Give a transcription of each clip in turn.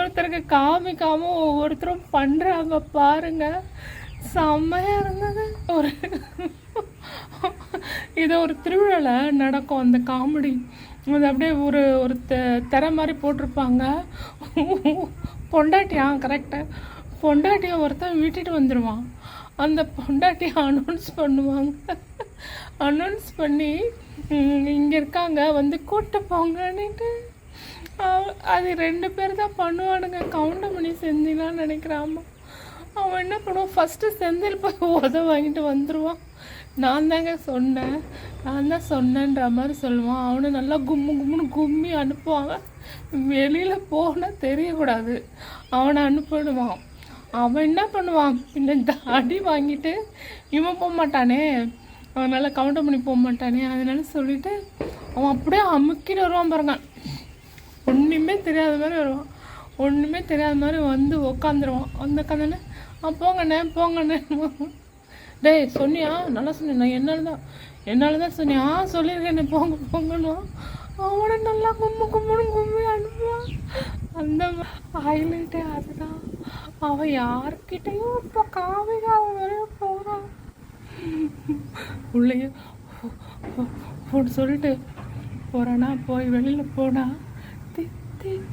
இன்னொருத்தருக்கு காமிக்காம ஒவ்வொருத்தரும் பண்றாங்க பாருங்க. செம்மையா இருந்தது. ஒரு இது ஒரு திருவிழாவில் நடக்கும் அந்த காமெடி. அது அப்படியே ஒரு ஒரு தெ- திரை மாதிரி போட்டிருப்பாங்க. பொண்டாட்டியா? கரெக்டாக பொண்டாட்டியை ஒருத்தன் விட்டுட்டு வந்துடுவான் அந்த பொண்டாட்டியை அனௌன்ஸ் பண்ணுவாங்க. அனௌன்ஸ் பண்ணி இங்கே இருக்காங்க வந்து கூட்டு போங்கன்னுட்டு. அது ரெண்டு பேர் தான் பண்ணுவானுங்க. கவுண்டமணி செந்திலான்னு நினைக்கிறாமா அவன் என்ன பண்ணுவான்? ஃபஸ்ட்டு செந்தில் போய் உத வாங்கிட்டு வந்துடுவான் நான் தாங்க சொன்னேன். நான் தான் சொன்னேன்ற மாதிரி சொல்லுவான். அவனை நல்லா கும்மு கும்முன்னு கும்மி அனுப்புவாங்க. வெளியில் போனால் தெரியக்கூடாது. அவனை அனுப்பிடுவான். அவன் என்ன பண்ணுவான்? பின்ன இந்த அடி வாங்கிட்டு இவன் போக மாட்டானே. அவனால கவுண்டர் பண்ணி போக மாட்டானே. அதனால சொல்லிட்டு அவன் அப்படியே அமுக்கிட்டு வருவான் பாருங்க. ஒன்றுமே தெரியாத மாதிரி வருவான். ஒன்றுமே தெரியாத மாதிரி வந்து உக்காந்துருவான். வந்து உட்காந்தோன்னே ஆ போங்கண்ணே போங்கண்ணே. டேய் சொன்னியா? நல்லா சொன்னேன் நான் என்னால் தான் என்னால் தான் சொன்னியா ஆ சொல்லியிருக்கேன் போங்க போங்கன்னுவான் அவனை நல்லா கும்பு கும்புன்னு கும்பி அனுப்புவான். அந்த ஹைலைட்டே அதுதான். அவன் யார்கிட்டயும் இப்போ காமிக்காத வரைய போகிறான் உள்ளேயே போட்டு சொல்லிட்டு போகிறானா போய் வெளியில் போனால்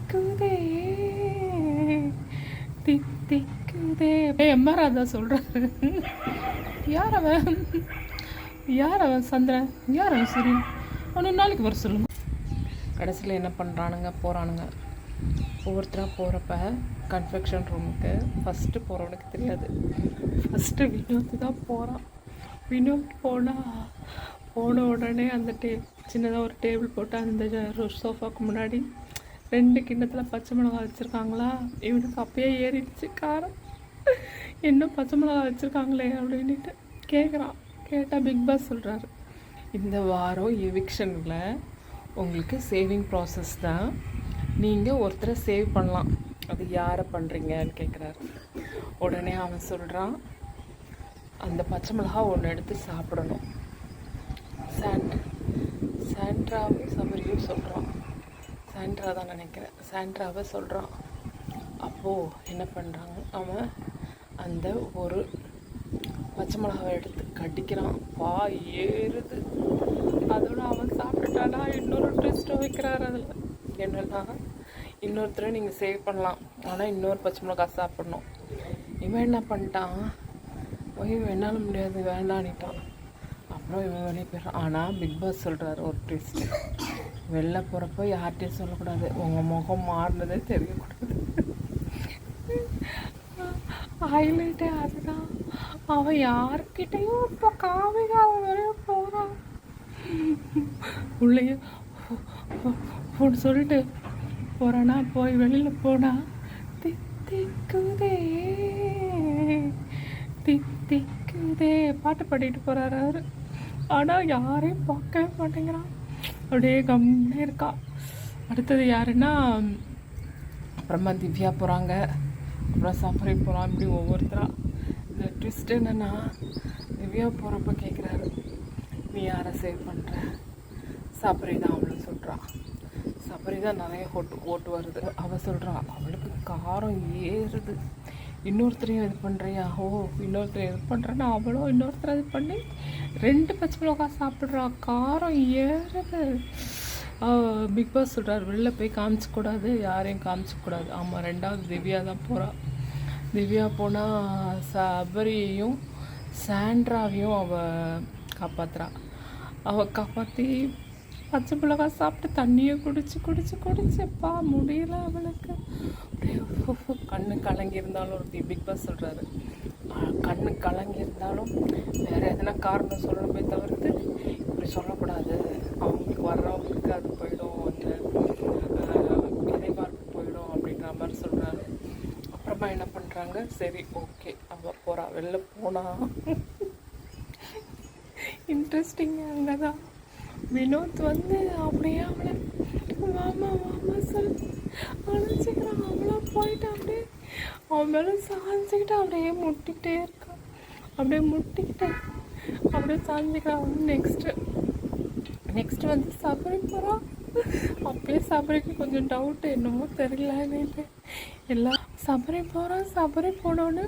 தித்திக்குதே. தித்திக்குதே. ஏய் எம்ஆர் அதான் சொல்கிறாரு யார் அவன்? யார் அவன் சந்திரன்? யார் அவன் சூரியன்? அவனு நாளைக்கு வர சொல்லுங்க. கடைசியில் என்ன பண்ணுறானுங்க போகிறானுங்க ஒவ்வொருத்தராக போகிறப்ப கன்ஃபெக்ஷன் ரூமுக்கு ஃபஸ்ட்டு போகிறவனுக்கு தெரியாது. ஃபஸ்ட்டு வினோத்து தான் போகிறான் வினோத் போனால் போன உடனே அந்த டே சின்னதாக ஒரு டேபிள் போட்டு அந்த சோஃபாவுக்கு முன்னாடி ரெண்டு கிண்ணத்தில் பச்சை மிளகாய் வச்சுருக்காங்களா? இவனுக்கு அப்பயே ஏறிடுச்சு காரம். இன்னும் பச்சை மிளகா வச்சுருக்காங்களே அப்படின்ட்டு கேட்குறான் கேட்டால் பிக் பாஸ் சொல்கிறாரு இந்த வாரம் எவிக்ஷனில் உங்களுக்கு சேவிங் ப்ராசஸ் தான். நீங்கள் ஒருத்தரை சேவ் பண்ணலாம். அது யாரை பண்ணுறீங்கன்னு கேட்குறாரு உடனே அவன் சொல்கிறான் அந்த பச்சை மிளகா ஒன்று எடுத்து சாப்பிடணும். சாண்ட் சாண்ட்ராவும் சமரியும் சொல்கிறான் சாண்ட்ரா தான் நினைக்கிறேன். சாண்ட்ராவை சொல்கிறான் அப்போது என்ன பண்ணுறாங்க அவன் அந்த ஒரு பச்சை மிளகாவை எடுத்து கடிக்கிறான். பா ஏறுது. அதோட அவன் சாப்பிட்டுட்டானா? இன்னொரு ட்விஸ்ட்டை வைக்கிறார் அதில். என்னன்னா இன்னொருத்தரை நீங்கள் சேவ் பண்ணலாம். ஆனால் இன்னொரு பச்சை மிளகா சாப்பிடணும். இவன் என்ன பண்ணிட்டான்? இவன் என்னால் முடியாது. வேண்டான்னுட்டான் அப்புறம் இவன் வெளியே போயிடுறான். ஆனால் பிக் பாஸ் சொல்கிறாரு ஒரு ட்விஸ்ட்டு வெளில போகிறப்போ யார்கிட்டையும் சொல்லக்கூடாது. உங்கள் முகம் மாறினதே தெரியக்கூடாது. ஹைலைட்டே அதுதான். அவன் யார்கிட்டயும் இப்போ காமிக்காத வரைய போகிறான் உள்ளேயே ஒன்று சொல்லிட்டு போகிறானா போய் வெளியில் போனால் தித்திக்குதே. தித்திக்குதே. பாட்டு பாடிட்டு போகிறாரு அவர். ஆனால் யாரையும் பார்க்கவே மாட்டேங்கிறான். அப்படியே கம்மியாக இருக்கா. அடுத்தது யாருன்னா அப்புறமா திவ்யா போகிறாங்க அப்புறம் சஃபரி போகிறான் இப்படி ஒவ்வொருத்தராக இந்த ட்விஸ்ட் என்னென்னா திவ்யா போகிறப்ப கேட்குறாரு நீ யாரை சேவ் பண்ணுற சபரி தான் அவளும் சொல்கிறான் சபரி தான் நிறைய ஓட்டு ஓட்டு வருது. அவள் சொல்கிறான் அவளுக்கு காரம் ஏறுது. இன்னொருத்தரையும் இது பண்ணுறியா ஓ இன்னொருத்தர் இது பண்ணுறேன்னா அவளும் இன்னொருத்தர் இது பண்ணி ரெண்டு பச்சை மிளகா சாப்பிட்றா. காரம் ஏறுது. பிக் பாஸ் சொல்கிறார் வெளில போய் காமிச்சக்கூடாது யாரையும் காமிச்சக்கூடாது. ஆமாம் ரெண்டாவது திவ்யா தான் போகிறா திவ்யா போனால் சபரியையும் சாண்ட்ராவையும் அவள் காப்பாத்துறா. அவள் காப்பாற்றி பச்சை மிளகாய் சாப்பிட்டு தண்ணியை குடிச்சு குடிச்சு குடிச்சப்பா முடியல அவளுக்கு. அப்படியே கண்ணு கலங்கி இருந்தாலும் ஒரு பிக் பாஸ் சொல்கிறாரு கண்ணு கலங்கி இருந்தாலும் வேறு எதனா காரணம் சொல்லணுமே தவிர்த்து இப்படி சொல்லக்கூடாது. அவங்களுக்கு வர்றவங்களுக்கு அது போயிடும் அந்த இறைவார்ப்பு போயிடும் அப்படின்ற மாதிரி சொல்கிறாரு அப்புறமா என்ன பண்ணுறாங்க சரி ஓகே. அவள் போகிறா வெளில போனா. இன்ட்ரெஸ்டிங் அங்கே தான் வினோத் வந்து அப்படியே அவளை வாமா வாமா சொல்லி அழைச்சிக்கிறான் அவளா போயிட்டு அப்படியே அவன் மேலே சாஞ்சிக்கிட்டு அப்படியே முட்டிக்கிட்டே இருக்கான் அப்படியே முட்டிக்கிட்டேன் அப்படியே சாஞ்சிக்கிறான். நெக்ஸ்ட்டு நெக்ஸ்ட்டு வந்து சபரி போகிறான் அப்படியே சபரிக்கு கொஞ்சம் டவுட்டு என்னமோ தெரியலன்னு எல்லாம் சபரி போகிறான் சபரி போனோன்னு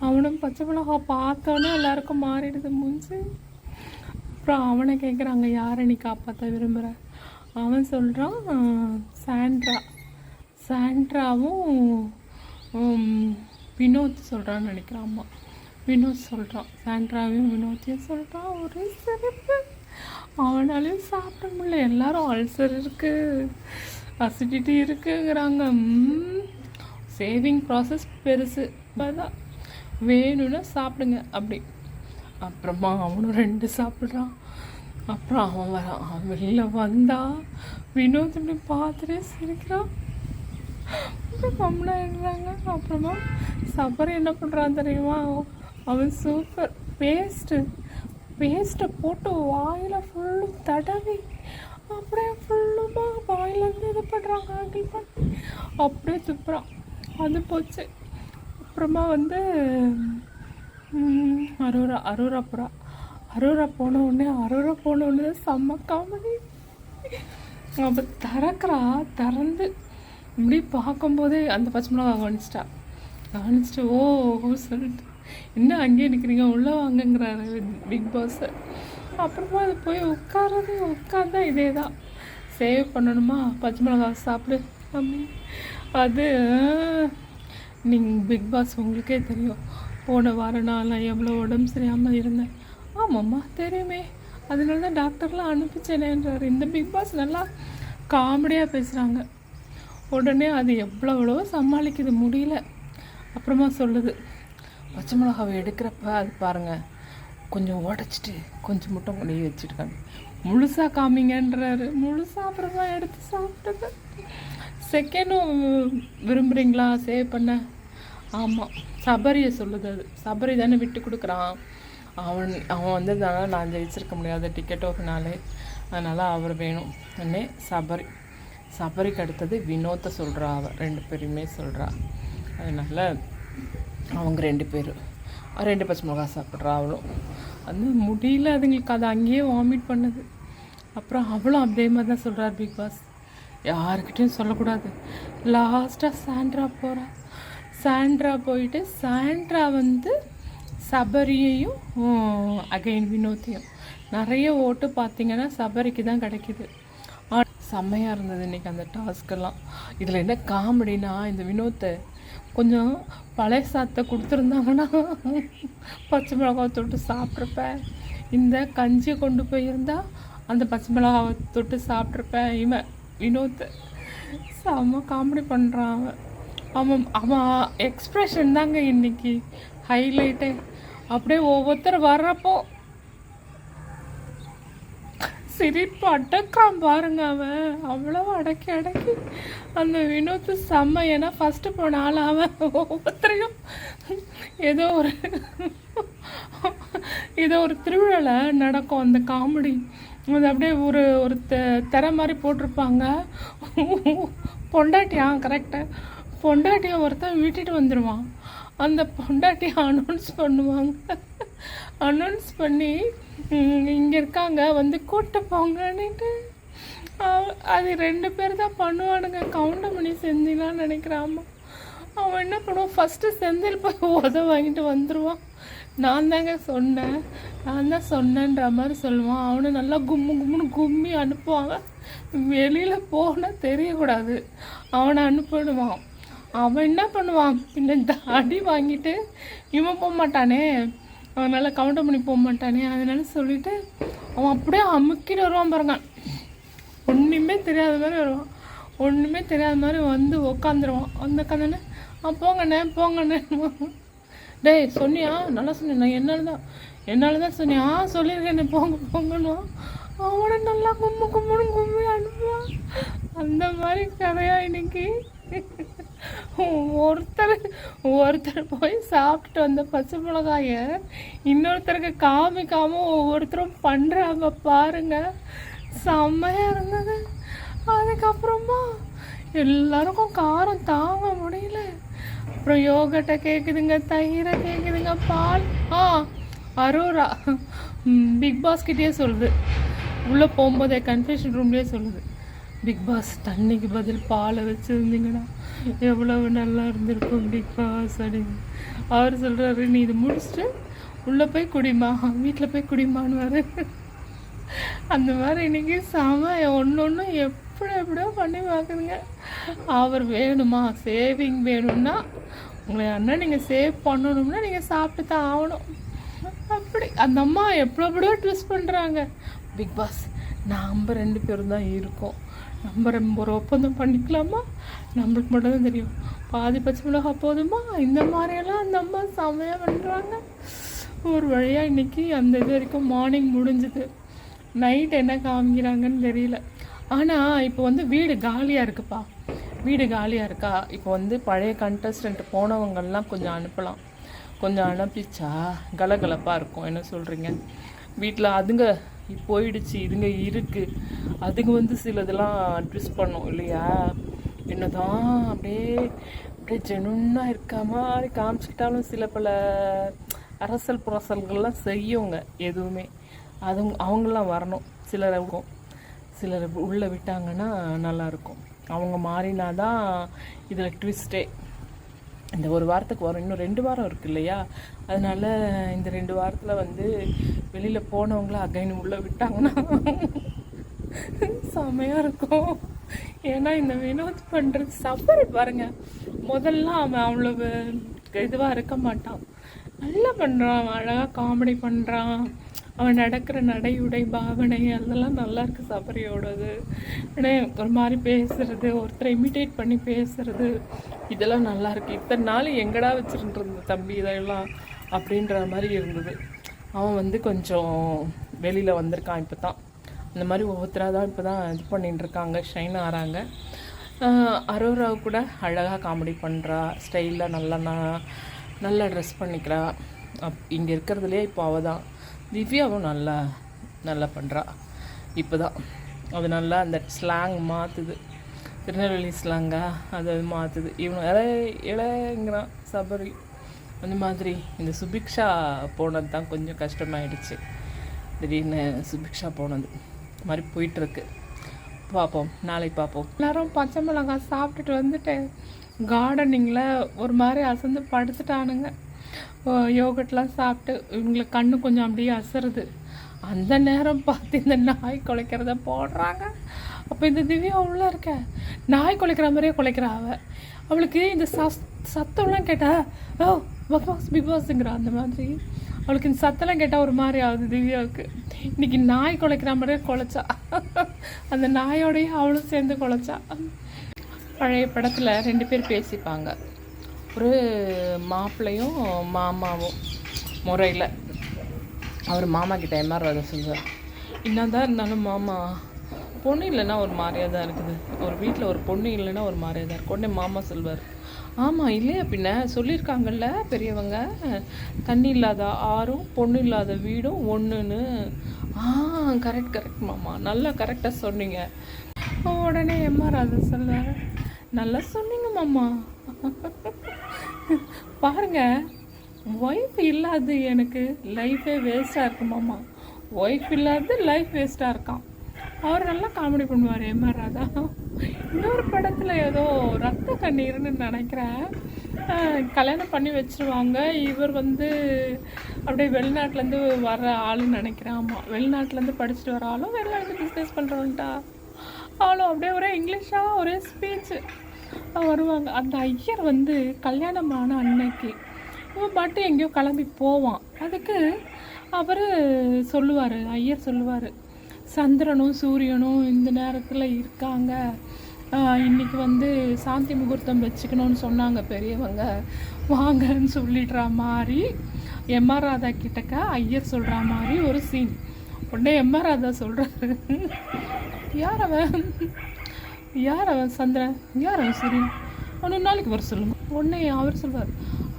அவனும் பச்சை மிளகா பார்த்தோன்னே எல்லாருக்கும் மாறிடுது. முடிஞ்சு அப்புறம் அவனை கேட்குறாங்க யாரை நீ காப்பாற்ற விரும்புகிற அவன் சொல்கிறான் சாண்ட்ரா. சாண்ட்ராவும் வினோத் சொல்கிறான்னு நினைக்கிறான் அம்மா வினோத் சொல்கிறான் சாண்ட்ராவையும் வினோத்தையும் சொல்கிறான் ஒரே சிறப்பு அவனாலையும் சாப்பிட முடியல. எல்லாரும் அல்சர் இருக்குது அசிடிட்டி இருக்குங்கிறாங்க. சேவிங் ப்ராசஸ் பெருசு. அதான். வேணும்னா சாப்பிடுங்க அப்படி. அப்புறமா அவனும் ரெண்டு சாப்பிட்றான். அப்புறம் அவன் வரான் அவன் வெளியில் வந்தா வினோத் பார்த்துட்டு பார்த்துட்டே சிரிக்கிறான். அப்புறம் கம்முனாயிடுறாங்க அப்புறமா சபரி என்ன பண்ணுறான் தெரியுமா? அவன் சூப்பர் பேஸ்ட்டு பேஸ்ட்டை போட்டு வாயில் ஃபுல்லும் தடவி அப்படியே ஃபுல்லுமா வாயிலேருந்து இது பண்ணுறாங்க ஆங்கிள் பண்ணி. அப்படியே துப்புறான். அது போச்சு. அப்புறமா வந்து அரோரா அரோரா புறா. அரோரா போன உடனே அரோரா போன உடனே செம்ம காமெடி அப்போ திறக்கிறா திறந்து இப்படி பார்க்கும்போதே அந்த பச்சை மிளகா கவனிச்சிட்டா. கவனிச்சிட்டு ஓ ஓ சொல்லிட்டு என்ன அங்கேயே நிற்கிறீங்க உள்ளே வாங்கங்கிறாரு பிக் பாஸ் அப்புறமா அது போய் உட்காரது உட்காந்தா இதே தான் சேவ் பண்ணணுமா? பச்சை மிளகா சாப்பிடு அப்படி அது நீங்கள் பிக் பாஸ் உங்களுக்கே தெரியும். போன வாரம் நான் எவ்வளோ உடம்பு சரியாமல் இருந்தேன். ஆமாம்மா தெரியுமே. அதனால தான் டாக்டர்லாம் அனுப்பிச்சேனேன்றார் இந்த பிக் பாஸ் நல்லா காமெடியாக பேசுகிறாங்க உடனே அது எவ்வளோ சமாளிக்குது முடியல. அப்புறமா சொல்லுது பச்சை மிளகாவை எடுக்கிறப்ப அது பாருங்கள் கொஞ்சம் உடச்சிட்டு கொஞ்சம் மட்டும் கொண்டு போய் வச்சுருக்காங்க. முழுசாக காமிங்கன்றாரு முழுசாக அப்புறமா எடுத்து சாப்பிட்டது. செகண்டும் விரும்புகிறீங்களா சேவ் பண்ண? ஆமாம் சபரியை சொல்லுது அது. சபரி தானே விட்டு கொடுக்குறான். அவன் அவன் வந்ததுனால நான் ஜெயிச்சிருக்க முடியாது. டிக்கெட்டோ ஓகேனாலே அதனால் அவர் வேணும். உடனே சபரி. சபரிக்கு அடுத்தது வினோத்தை சொல்கிறா அவன் ரெண்டு பேருமே சொல்கிறா அதனால் அவங்க ரெண்டு பேர். ரெண்டு பச்சை மிளகா சாப்பிட்றா அவளும். அது முடியல. அதுங்களுக்கு அது அங்கேயே வாமிட் பண்ணுது. அப்புறம் அவளும் அதே மாதிரி தான் சொல்கிறார் பிக் பாஸ். யாருக்கிட்டையும் சொல்லக்கூடாது. லாஸ்ட்டாக சாண்ட்ரா போகிறா சாண்ட்ரா போயிட்டு சாண்ட்ரா வந்து சபரியையும் அகைன் வினோத்தையும். நிறைய ஓட்டு பார்த்தீங்கன்னா சபரிக்கு தான் கிடைக்குது. ஆ- இருந்தது இன்னைக்கு அந்த டாஸ்க்கெல்லாம். இதில் என்ன காமெடினா இந்த வினோத்தை கொஞ்சம் பழைய சாத்தை கொடுத்துருந்தாங்கன்னா பச்சை மிளகாவை தொட்டு சாப்பிட்ருப்பேன் இந்த கஞ்சியை கொண்டு போயிருந்தா அந்த பச்சை மிளகாவை தொட்டு சாப்பிட்ருப்பேன் இவன் வினோத்தை. செம்ம காமெடி பண்ணுறான் அவன். அவன் அவன் எக்ஸ்ப்ரெஷன் தாங்க இன்னைக்கு. ஹைலைட்டு அப்படியே ஒவ்வொருத்தர் வர்றப்போ சிரிப்பு அடக்கான் பாருங்க அவன். அவ்வளோ அடக்கி அடக்கி. அந்த வினோத் செம்ம ஏன்னா ஃபஸ்ட்டு போன ஆள் அவன். ஒவ்வொருத்தரையும் ஏதோ ஒரு ஏதோ ஒரு திருவிழாவில் நடக்கும் அந்த காமெடி அது அப்படியே ஒரு ஒரு தெ- திற மாதிரி போட்டிருப்பாங்க. பொண்டாட்டியா கரெக்டாக பொண்டாட்டியை ஒருத்தன் விட்டுட்டு வந்துடுவான் அந்த பொண்டாட்டியை அனௌன்ஸ் பண்ணுவாங்க. அனௌன்ஸ் பண்ணி இங்கே இருக்காங்க வந்து கூட்ட போங்கன்னுட்டு. அவ- அது ரெண்டு பேர் தான் பண்ணுவானுங்க. கவுண்டமணி செந்திலான்னு நினைக்கிறாமா. அவன் என்ன பண்ணுவான்? ஃபஸ்ட்டு செந்தில் போய் உத வாங்கிட்டு வந்துடுவான் நான் தாங்க சொன்னேன். நான் தான் சொன்னேன்ற மாதிரி சொல்லுவான். அவனை நல்லா கும்மு கும்முன்னு கும்மி அனுப்புவாங்க. வெளியில் போனால் தெரியக்கூடாது. அவனை அனுப்பிடுவான். அவன் என்ன பண்ணுவான்? இந்த தாடி வாங்கிட்டு இவன் போக மாட்டானே. அவனால கவுண்டர் பண்ணி போக மாட்டானே. அதனால சொல்லிட்டு அவன் அப்படியே அமுக்கிட்டு வருவான் பாருங்க. ஒன்றுமே தெரியாத மாதிரி வருவான். ஒன்றுமே தெரியாத மாதிரி வந்து உக்காந்துருவான். வந்து உட்காந்தோன்னே ஆ போங்கண்ணே போங்கண்ணே. டேய் சொன்னியா? நல்லா சொன்னேன். என்னால் தான் என்னால் தான் சொன்னியா ஆ சொல்லியிருக்கேன். போங்க போங்கன்னுவான் அவனை நல்லா கும்மு கும்முன்னு கும்மி அனுப்புவான். அந்த மாதிரி கதையா இன்னைக்கு. ஒருத்தர் ஒருத்தர் போய் சாப்பிட்டுட்டு வந்த பச்சை மிளகாய இன்னொருத்தருக்கு காமிக்காம ஒவ்வொருத்தரும் பண்ணுறாங்க பாருங்க. செம்மையாக இருந்தது. அதுக்கப்புறமா எல்லாருக்கும் காரம் தாங்க முடியல. அப்புறம் யோகட்டை கேட்குதுங்க தயிரை கேட்குதுங்க பால். ஆ அரோரா. பிக் பாஸ்கிட்டே சொல்லுது. உள்ளே போகும்போதே கன்ஃபெஷன் ரூம்லேயே சொல்லுது. பிக் பாஸ் தண்ணிக்கு பதில் பாலை வச்சுருந்தீங்கன்னா எவ்வளவு நல்லா இருந்திருக்கும் பிக் பாஸ் அப்படின்னு. அவர் சொல்கிறாரு நீ இது முடிச்சுட்டு உள்ளே போய் குடிமா வீட்டில் போய் குடிமான்னு அந்த மாதிரி இன்னைக்கு செம ஒன்று ஒன்று எப்படி எப்படியோ பண்ணி பார்க்குதுங்க. அவர் வேணுமா? சேவிங் வேணும்னா உங்களை அண்ணன் நீங்கள் சேவ் பண்ணணும்னா நீங்கள் சாப்பிட்டு தான் ஆகணும். அப்படி. அந்த அம்மா எப்படோ எப்படியோ ட்ரெஸ் பண்ணுறாங்க பிக் பாஸ் நாம் ரெண்டு பேரும் தான் இருக்கோம். நம்ம ரொம்ப ஒரு ஒப்பந்தம் பண்ணிக்கலாமா? நம்மளுக்கு மட்டும்தான் தெரியும். பாதி பச்சை மிளகா போதுமா? இந்த மாதிரியெல்லாம் அந்த அம்மா செமையாக பண்ணுறாங்க ஒரு வழியாக இன்னைக்கு அந்த இது வரைக்கும் மார்னிங் முடிஞ்சுது. நைட் என்ன காமிக்கிறாங்கன்னு தெரியல. ஆனால் இப்போ வந்து வீடு காலியாக இருக்குப்பா. வீடு காலியாக இருக்கா? இப்போ வந்து பழைய கண்டஸ்டன்ட் போனவங்கள்லாம் கொஞ்சம் அனுப்பலாம். கொஞ்சம் அனுப்பிச்சா கலகலப்பாக இருக்கும். என்ன சொல்கிறீங்க வீட்டில் அதுங்க போயிடுச்சு இதுங்க இருக்குது அதுங்க வந்து சிலதெல்லாம் ட்விஸ்ட் பண்ணும் இல்லையா? என்னதான் அப்படியே அப்படியே ஜெனுன்னாக இருக்க மாதிரி காமிச்சிக்கிட்டாலும் சில பல அரசல் புரசல்கள்லாம் செய்யுங்க எதுவுமே. அது அவங்களாம் வரணும். சிலர் இருக்கும் சிலர் உள்ளே விட்டாங்கன்னா நல்லாயிருக்கும் அவங்க மாறினாதான் இதில் ட்விஸ்ட்டே இந்த ஒரு வாரத்துக்கு வரும். இன்னும் ரெண்டு வாரம் இருக்கு இல்லையா? அதனால் இந்த ரெண்டு வாரத்தில் வந்து வெளியில் போனவங்கள அகைன் உள்ளே விட்டாங்கன்னா செமையாக இருக்கும். ஏன்னா இந்த வினோத் பண்ணுறது சஃபர் பாருங்க. முதல்ல அவன் அவ்வளவு இதுவாக இருக்க மாட்டான். நல்லா பண்ணுறான் அழகாக காமெடி பண்ணுறான் அவன் நடக்கிற நடை உடை பாவனை அதெல்லாம் நல்லா இருக்கு சபரியோடது. ஆனால் ஒரு மாதிரி பேசுறது ஒருத்தரை இமிட்டேட் பண்ணி பேசுறது இதெல்லாம் நல்லா இருக்கு. இத்தனை நாள் எங்கடா வச்சுருந்துருந்த தம்பி இதெல்லாம் அப்படின்ற மாதிரி இருந்தது. அவன் வந்து கொஞ்சம் வெளியில் வந்திருக்கான் இப்போ தான் இந்த மாதிரி ஒவ்வொருத்தராக தான் இப்போ தான் இது பண்ணிட்டு இருக்காங்க ஷைன் ஆகிறாங்க அரோராவு கூட அழகாக காமெடி பண்ணுறா ஸ்டைலாக நல்லா நான் நல்லா ட்ரெஸ் பண்ணிக்கிறா. அப் இங்கே இருக்கிறதுலே இப்போ அவள் தான் திவ்யாவும் நல்லா நல்லா பண்ணுறா இப்போ தான் அது நல்லா அந்த ஸ்லாங் மாற்றுது திருநெல்வேலி ஸ்லாங்கா அது மாற்றுது இவன் இலை இலைங்கிறான் சபரி. அந்த மாதிரி இந்த சுபிக்ஷா போனது தான் கொஞ்சம் கஷ்டமாயிடுச்சு. திடீர்னு சுபிக்ஷா போனது. இது மாதிரி போயிட்டுருக்கு. பார்ப்போம் நாளைக்கு பார்ப்போம் எல்லாரும் பச்சை மிளகாய் சாப்பிட்டுட்டு வந்துட்டு கார்டனிங்கில் ஒரு மாதிரி அசந்து படுத்துட்டானுங்க. யோகட்லாம் சாப்பிட்டு இவங்களுக்கு கண்ணு கொஞ்சம் அப்படியே அசருது. அந்த நேரம் பார்த்து இந்த நாய் குலைக்கிறத போடுறாங்க. அப்போ இந்த திவ்யா உள்ள இருக்க. நாய் குலைக்கிற மாதிரியே குலைக்கிறா அவள் அவளுக்கு இந்த சஸ் சத்தம்லாம் கேட்டால் ஓ பிக் பாஸ் பிக் அந்த மாதிரி. அவளுக்கு இந்த சத்தம்லாம் கேட்டால் ஒரு மாதிரி ஆகுது திவ்யாவுக்கு. இன்னைக்கு நாய் குலைக்கிற மாதிரியே குலைச்சா. அந்த நாயோடையே அவளும் சேர்ந்து குலைச்சா. பழைய படத்தில் ரெண்டு பேர் பேசிப்பாங்க. ஒரு மாப்பிள்ளையும் மாமாவும் முறையில். அவர் மாமா கிட்ட எம்ஆர் ராதா என்ன தான் இருந்தாலும் மாமா பொண்ணு இல்லைன்னா ஒரு மாதிரியாக தான் இருக்குது. ஒரு வீட்டில் ஒரு பொண்ணு இல்லைன்னா ஒரு மாதிரியாக தான் இருக்கும் உடனே மாமா சொல்வார். ஆமாம் இல்லையா பின்ன? சொல்லியிருக்காங்கல்ல பெரியவங்க. தண்ணி இல்லாத ஆறும் பொண்ணு இல்லாத வீடும் ஒன்றுன்னு ஆ கரெக்ட் கரெக்ட் மாமா. நல்லா கரெக்டாக சொன்னீங்க. உடனே எம்ஆர் அதை சொல்லுவார் நல்லா சொன்னீங்க மாமா. பாருங்க ஒய்ஃப் இல்லாது எனக்கு லைஃபே வேஸ்ட்டாக இருக்கு மாமா. ஒய்ஃப் இல்லாது லைஃப் வேஸ்ட்டாக இருக்கான். அவர் நல்லா காமெடி பண்ணுவார் எம்ஆர் ராதா? இன்னொரு படத்தில் ஏதோ ரத்த கண்ணீர்னு நினைக்கிறேன். கல்யாணம் பண்ணி வச்சுருவாங்க. இவர் வந்து அப்படியே வெளிநாட்டிலேருந்து வர ஆளுன்னு நினைக்கிறேன் ஆமாம் வெளிநாட்டிலேருந்து படிச்சுட்டு வர ஆளும் வெளிநாட்டில் பிஸ்னஸ் பண்ணுறவன்ட்டா ஆளும் அப்படியே ஒரே இங்கிலீஷாக ஒரே ஸ்பீச்சு வருவாங்க. அந்த ஐயர் வந்து கல்யாணமான அன்னைக்கு இவன் பாட்டு எங்கேயோ கிளம்பி போவான். அதுக்கு அவர் சொல்லுவார் ஐயர் சொல்லுவார் சந்திரனும் சூரியனும் இந்த நேரத்தில் இருக்காங்க. இன்றைக்கி இன்னைக்கு வந்து சாந்தி முகூர்த்தம் வச்சுக்கணும்னு சொன்னாங்க பெரியவங்க. வாங்கன்னு சொல்லிடுற மாதிரி எம்ஆர் ராதா கிட்டக்க ஐயர் சொல்கிற மாதிரி ஒரு சீன் உடனே எம்ஆர் ராதா சொல்கிறாரு யார் அவன்? யார் அவன் சந்திரன்? யார் அவன் சூரியன்? ஒன்று நாளைக்கு வர சொல்லுங்க. உடனே அவர் சொல்வார்.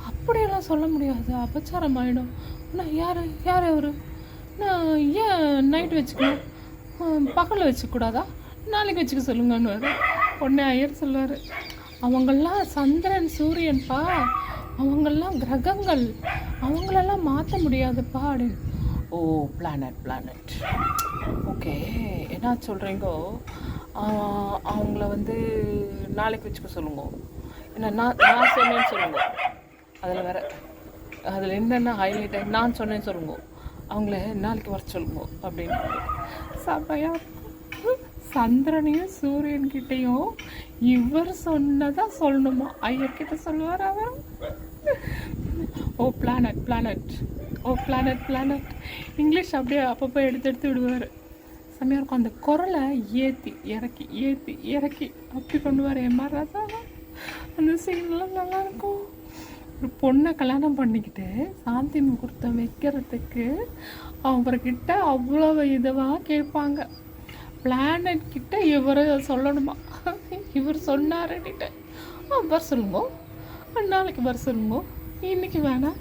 அப்படியெல்லாம் சொல்ல முடியாது. அபச்சாரம் ஆகிடும் நான் யார்? யார் அவர்? நான் ஏன் நைட் வச்சுக்கணும் பகலில் வச்சுக்கூடாதா நாளைக்கு வச்சுக்க சொல்லுங்கன்னு உடனே ஐயர் சொல்லுவார் அவங்கெல்லாம் சந்திரன் சூரியன்ப்பா அவங்கெல்லாம் கிரகங்கள். அவங்களெல்லாம் மாற்ற முடியாதுப்பா அப்படின்னு. ஓ பிளானட் பிளானட் ஓகே என்ன சொல்கிறீங்கோ அவங்கள வந்து நாளைக்கு வச்சுக்க சொல்லுங்க. என்ன நான் நான் சொன்னேன்னு சொல்லுங்க. அதில் வேற அதில் என்னென்ன ஹைலைட் நான் சொன்னேன்னு சொல்லுங்க. அவங்கள நாளைக்கு வர சொல்லுங்க அப்படின்னு. சபையா சந்திரனையும் சூரியன்கிட்டையும் இவர் சொன்னதாக சொல்லணுமா? ஐயர்கிட்ட சொல்லுவார் அவர். ஓ planet planet oh planet planet English அப்படியே அப்பப்போ எடுத்து எடுத்து விடுவார். செம்மையாக இருக்கும். அந்த குரலை ஏற்றி இறக்கி ஏற்றி இறக்கி அப்படி கொண்டு வர எம்ஆர்ராதா அந்த சீன்லாம் நல்லாயிருக்கும் ஒரு பொண்ணை கல்யாணம் பண்ணிக்கிட்டு சாந்தி முகூர்த்தம் வைக்கிறதுக்கு அவர்கிட்ட அவ்வளோ இதுவாக கேட்பாங்க. பிளானட் கிட்ட இவர் சொல்லணுமா? இவர் சொன்னாருன்னுட்டு. ஆ வர சொல்லுங்க. நாளைக்கு வர சொல்லுங்க. இன்னைக்கு வேணாம்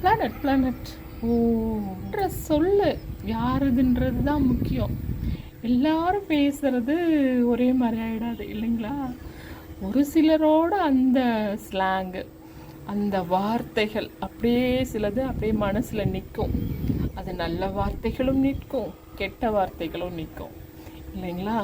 பிளானட் பிளானட் ஓன்ற சொல்லு. யாருதுன்றது தான் முக்கியம். எல்லாரும் பேசுகிறது ஒரே மாதிரி ஆகிடாது இல்லைங்களா? ஒரு சிலரோட அந்த ஸ்லாங்கு அந்த வார்த்தைகள் அப்படியே சிலது அப்படியே மனசில் நிற்கும் அது நல்ல வார்த்தைகளும் நிற்கும் கெட்ட வார்த்தைகளும் நிற்கும் இல்லைங்களா?